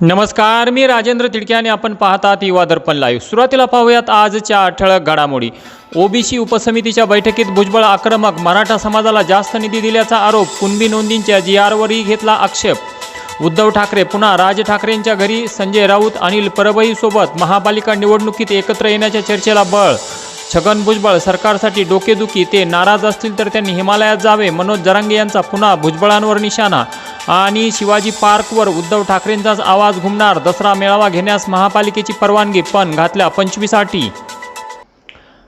नमस्कार मी राजेंद्र तिडके आणि आपण पाहतात युवा दर्पण लाईव्ह सुरुवातीला पाहूयात आजच्या ठळक घडामोडी. ओबीसी उपसमितीच्या बैठकीत भुजबळ आक्रमक मराठा समाजाला जास्त निधी दिल्याचा आरोप कुणबी नोंदींच्या जी आरवरही घेतला आक्षेप. उद्धव ठाकरे पुन्हा राज ठाकरेंच्या घरी संजय राऊत अनिल परबईसोबत महापालिका निवडणुकीत एकत्र येण्याच्या चर्चेला बळ. छगन भुजबळ सरकारसाठी डोकेदुखी ते नाराज असतील तर त्यांनी हिमालयात जावे मनोज जरांगे यांचा पुन्हा भुजबळांवर निशाणा. आणि शिवाजी पार्कवर उद्धव ठाकरेंचाच आवाज घुमणार. दसरा मेळावा घेण्यास महापालिकेची परवानगी पण घातल्या पंचवीस अटी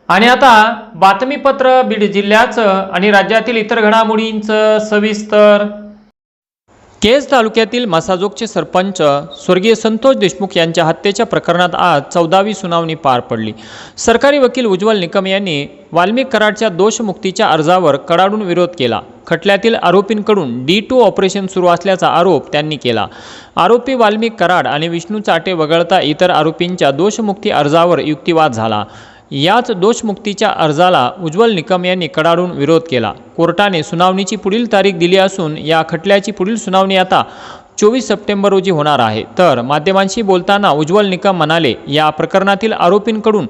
आणि आता बातमीपत्र बीड जिल्ह्याचं आणि राज्यातील इतर घडामोडींचं सविस्तर केज तालुक्यातील मसाजोगचे सरपंच स्वर्गीय संतोष देशमुख यांच्या हत्येच्या प्रकरणात आज चौदावी सुनावणी पार पडली. सरकारी वकील उज्ज्वल निकम यांनी वाल्मिक कराडच्या दोषमुक्तीच्या अर्जावर कडाडून विरोध केला. खटल्यातील आरोपींकडून डी टू ऑपरेशन सुरू असल्याचा आरोप त्यांनी केला. आरोपी वाल्मिक कराड आणि विष्णू चाटे वगळता इतर आरोपींच्या दोषमुक्ती अर्जावर युक्तिवाद झाला. याच दोषमुक्तीच्या अर्जाला उज्ज्वल निकम यांनी कडाडून विरोध केला. कोर्टाने सुनावणीची पुढील तारीख दिली असून या खटल्याची पुढील सुनावणी आता चोवीस सप्टेंबर रोजी होणार आहे. तर माध्यमांशी बोलताना उज्ज्वल निकम म्हणाले या प्रकरणातील आरोपींकडून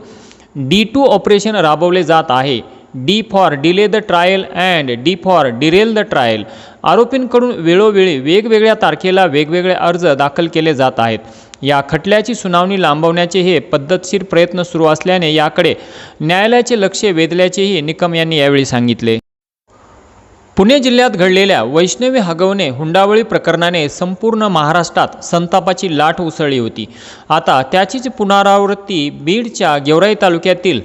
डी टू ऑपरेशन राबवले जात आहे. D for delay the trial and D for derail the trial. आरोपींकडून वेळोवेळी वेगवेगळ्या तारखेला वेगवेगळे अर्ज दाखल केले जात आहेत. या खटल्याची सुनावणी लांबवण्याचे हे पद्धतशीर प्रयत्न सुरू असल्याने याकडे न्यायालयाचे लक्ष वेधल्याचेही निकम यांनी यावेळी सांगितले. पुणे जिल्ह्यात घडलेल्या वैष्णवी हगवणे हुंडावळी प्रकरणाने संपूर्ण महाराष्ट्रात संतापाची लाट उसळली होती. आता त्याचीच पुनरावृत्ती बीडच्या गेवराई तालुक्यातील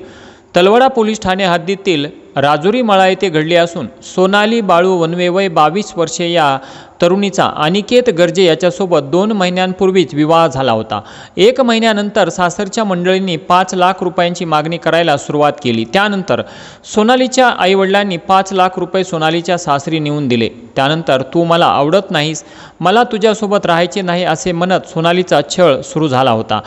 तलवडा पोलीस ठाणे हद्दीतील राजुरी मळा येथे घडली असून सोनाली बाळू वनवे वय बावीस वर्षे या तरुणीचा अनिकेत गर्जे याच्यासोबत दोन महिन्यांपूर्वीच विवाह झाला होता. एक महिन्यानंतर सासरच्या मंडळींनी पाच लाख रुपयांची मागणी करायला सुरुवात केली. त्यानंतर सोनालीच्या आईवडिलांनी पाच लाख रुपये सोनालीच्या सासरी नेऊन दिले. त्यानंतर तू मला आवडत नाहीस. मला तुझ्यासोबत राहायचे नाही असे म्हणत सोनालीचा छळ सुरू झाला होता.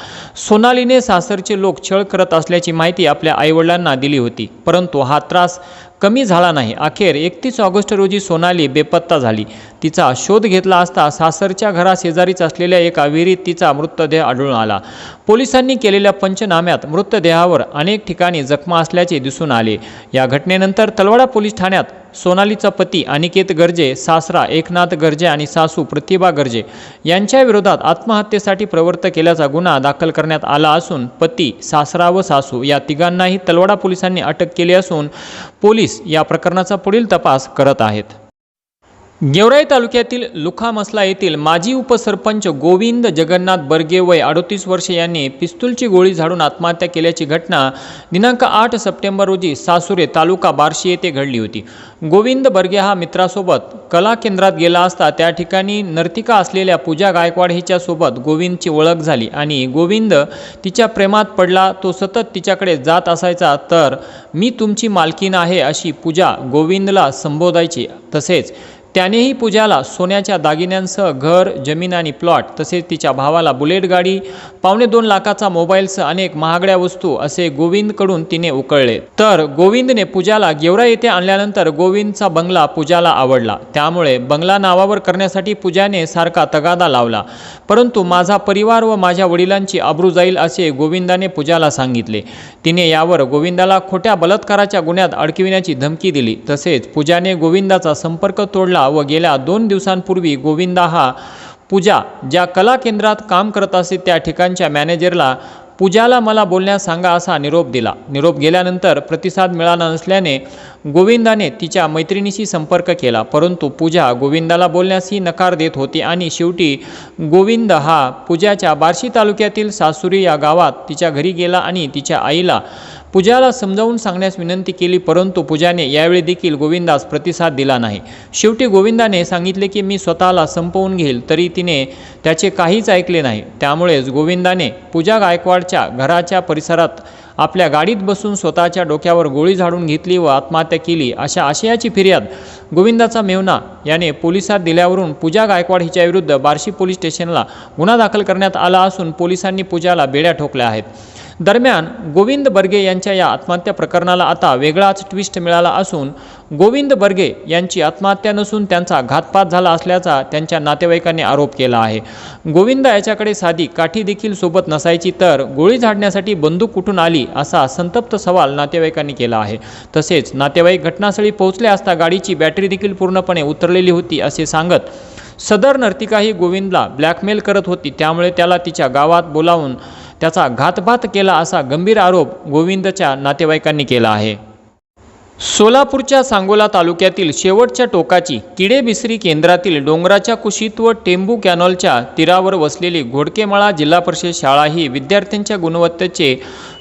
सोनालीने सासरचे लोक छळ करत असल्याची माहिती आपल्या आईवडिलांना दिली होती. परंतु हा त्रास us कमी झाला नाही. अखेर एकतीस ऑगस्ट रोजी सोनाली बेपत्ता झाली. तिचा शोध घेतला असता सासरच्या घराशेजारीच असलेल्या एका विहिरीत तिचा मृतदेह आढळून आला. पोलिसांनी केलेल्या पंचनाम्यात मृतदेहावर अनेक ठिकाणी जखमा असल्याचे दिसून आले. या घटनेनंतर तलवाडा पोलीस ठाण्यात सोनालीचा पती अनिकेत गर्जे सासरा एकनाथ गर्जे आणि सासू प्रतिभा गर्जे यांच्या विरोधात आत्महत्येसाठी प्रवृत्त केल्याचा गुन्हा दाखल करण्यात आला असून पती सासरा व सासू या तिघांनाही तलवाडा पोलिसांनी अटक केली असून पोलीस या प्रकरणाचा पुढील तपास करत आहेत. गेवराई तालुक्यातील लुखामसला येथील माजी उपसरपंच गोविंद जगन्नाथ बर्गे वय अडतीस वर्षे यांनी पिस्तूलची गोळी झाडून आत्महत्या केल्याची घटना दिनांक आठ सप्टेंबर रोजी सासुरे तालुका बार्शी येथे घडली होती. गोविंद बर्गे हा मित्रासोबत कला केंद्रात गेला असता त्या ठिकाणी नर्तिका असलेल्या पूजा गायकवाड हिच्यासोबत गोविंदची ओळख झाली आणि गोविंद तिच्या प्रेमात पडला तो सतत तिच्याकडे जात असायचा तर मी तुमची मालकीन आहे अशी पूजा गोविंदला संबोधायची. तसेच त्यानेही पूजाला सोन्याच्या दागिन्यांसह घर जमीन आणि प्लॉट तसेच तिच्या भावाला बुलेट गाडी पावणे दोन लाखाचा मोबाईलसह अनेक महागड्या वस्तू असे गोविंदकडून तिने उकळले. तर गोविंदने पूजाला गेवरा येथे आणल्यानंतर गोविंदचा बंगला पूजाला आवडला. त्यामुळे बंगला नावावर करण्यासाठी पूजाने सारखा तगादा लावला. परंतु माझा परिवार व माझ्या वडिलांची आबरू जाईल असे गोविंदाने पूजाला सांगितले. तिने यावर गोविंदाला खोट्या बलात्काराच्या गुन्ह्यात अडकविण्याची धमकी दिली. तसेच पूजाने गोविंदाचा संपर्क तोडला व गेल्या दोन दिवसांपूर्वी गोविंदा हा पूजा ज्या कला केंद्रात काम करत असे त्या ठिकाणच्या मॅनेजरला पूजाला मला बोलण्यास सांगा असा निरोप दिला. निरोप गेल्यानंतर प्रतिसाद मिळाला नसल्याने गोविंदाने तिच्या मैत्रिणीशी संपर्क केला. परंतु पूजा गोविंदाला बोलण्यासही नकार देत होती आणि शेवटी गोविंद हा पूजाच्या बार्शी तालुक्यातील सासुरी या गावात तिच्या घरी गेला आणि तिच्या आईला पूजाला समजावून सांगण्यास विनंती केली परंतु पूजाने यावेळी देखील गोविंदास प्रतिसाद दिला नाही. शेवटी गोविंदाने सांगितले की मी स्वतःला संपवून घेईल तरी तिने त्याचे काहीच ऐकले नाही. त्यामुळेच गोविंदाने पूजा गायकवाड प्रकारच्या घराच्या परिसरात आपल्या गाडीत बसून स्वतःच्या डोक्यावर गोळी झाडून घेतली व आत्महत्या केली अशा आशयाची फिर्याद गोविंदाचा मेवना याने पोलिसात दिल्यावरून पूजा गायकवाड हिच्याविरुद्ध बार्शी पोलीस स्टेशनला गुन्हा दाखल करण्यात आला असून पोलिसांनी पूजाला बेड्या ठोकल्या आहेत. दरम्यान गोविंद बर्गे यांच्या या आत्महत्या प्रकरणाला आता वेगळाच ट्विस्ट मिळाला असून गोविंद बर्गे यांची आत्महत्या नसून त्यांचा घातपात झाला असल्याचा त्यांच्या नातेवाईकांनी आरोप केला आहे. गोविंद याच्याकडे साधी काठी देखील सोबत नसायची तर गोळी झाडण्यासाठी बंदूक कुठून आली? असा संतप्त सवाल नातेवाईकांनी केला आहे. तसेच नातेवाईक घटनास्थळी पोहोचले असता गाडीची बॅटरी देखील पूर्णपणे उतरलेली होती असे सांगत सदर नर्तिका ही गोविंदला ब्लॅकमेल करत होती. त्यामुळे त्याला तिच्या गावात बोलावून त्याचा घातपात केला असा गंभीर आरोप गोविंदच्या नातेवाईकांनी केला आहे. सोलापूरच्या सांगोला तालुक्यातील शेवटच्या टोकाची किडेबिसरी केंद्रातील डोंगराच्या कुशीत व टेंबू कॅनॉलच्या तीरावर वसलेली घोडकेमळा जिल्हा परिषद शाळा ही विद्यार्थ्यांच्या गुणवत्तेचे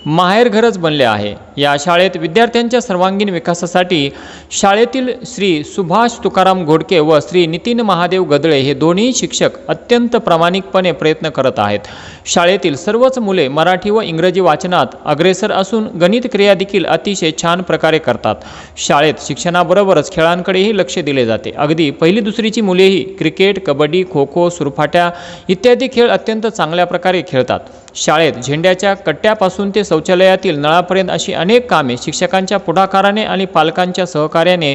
माहेरघरच बनले आहे. या शाळेत विद्यार्थ्यांच्या सर्वांगीण विकासासाठी शाळेतील श्री सुभाष तुकाराम घोडके व श्री नितीन महादेव गदळे हे दोन्ही शिक्षक अत्यंत प्रामाणिकपणे प्रयत्न करत आहेत. शाळेतील सर्वच मुले मराठी व इंग्रजी वाचनात अग्रेसर असून गणित क्रिया देखील अतिशय छान प्रकारे करतात. शाळेत शिक्षणाबरोबरच खेळांकडेही लक्ष दिले जाते. अगदी पहिली दुसरीची मुलेही क्रिकेट कबड्डी खो खो सुरफाट्या इत्यादी खेळ अत्यंत चांगल्या प्रकारे खेळतात. शाळेत झेंड्याच्या कट्ट्यापासून ते शौचालयातील नळापर्यंत अशी अनेक कामे शिक्षकांच्या पुढाकाराने आणि पालकांच्या सहकार्याने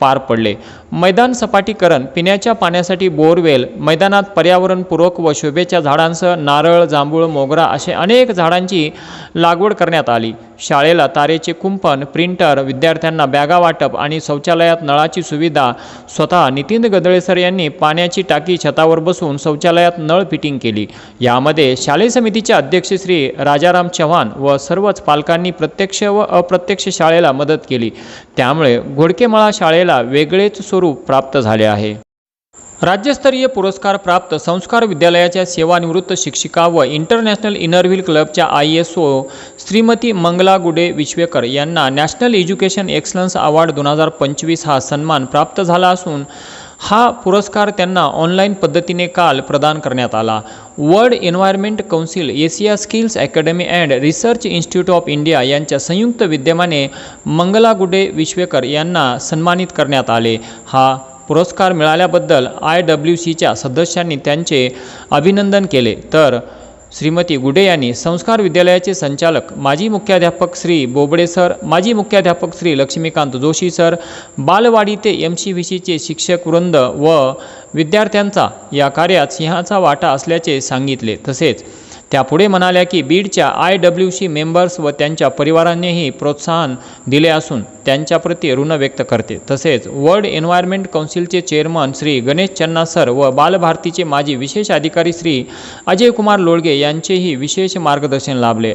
पार पडले. मैदान सपाटीकरण पिण्याच्या पाण्यासाठी बोरवेल मैदानात पर्यावरणपूरक व शोभेच्या झाडांसह नारळ जांभूळ मोगरा असे अनेक झाडांची लागवड करण्यात आली. शाळेला तारेचे कुंपण प्रिंटर विद्यार्थ्यांना बॅगा वाटप आणि शौचालयात नळाची सुविधा स्वतः नितीन गदळेसर यांनी पाण्याची टाकी छतावर बसून शौचालयात नळ फिटिंग केली. यामध्ये शालेय समितीचे अध्यक्ष श्री राजाराम चव्हाण व सर्वच पालकांनी प्रत्यक्ष व अप्रत्यक्ष शाळेला मदत केली. त्यामुळे घोडकेमळा शाळेला वेगळेच स्वरूप प्राप्त झाले आहे. राज्यस्तरीय पुरस्कार प्राप्त संस्कार विद्यालयाच्या सेवानिवृत्त शिक्षिका व इंटरनॅशनल इनरव्हील क्लबच्या I S O Shrimati Mangala Gude Vishwekar यांना नॅशनल एज्युकेशन एक्सलन्स अवॉर्ड दोन हजार पंचवीस हा सन्मान प्राप्त झाला असून हा पुरस्कार त्यांना ऑनलाईन पद्धतीने काल प्रदान करण्यात आला. World environment council Asia skills academy and research institute of India यांच्या संयुक्त विद्यमाने मंगला गुडे विश्वेकर यांना सन्मानित करण्यात आले. हा पुरस्कार मिळाल्याबद्दल आय डब्ल्यू सीच्या सदस्यांनी त्यांचे अभिनंदन केले. तर श्रीमती गुडे यांनी संस्कार विद्यालयाचे संचालक माजी मुख्याध्यापक श्री बोबडे सर माजी मुख्याध्यापक श्री लक्ष्मीकांत जोशी सर बालवाडी ते एम सी व्ही सीचे शिक्षक वृंद व विद्यार्थ्यांचा या कार्यात सिंहाचा वाटा असल्याचे सांगितले. तसेच त्यापुढे म्हणाल्या की बीडच्या आय डब्ल्यू सी मेंबर्स व त्यांच्या परिवारांनीही प्रोत्साहन दिले असून त्यांच्याप्रती ऋण व्यक्त करते. तसेच वर्ल्ड एन्व्हायरमेंट कौन्सिलचे चेअरमन श्री गणेश चन्ना सर व बालभारतीचे माजी विशेष अधिकारी श्री अजय कुमार लोळगे यांचेही विशेष मार्गदर्शन लाभले.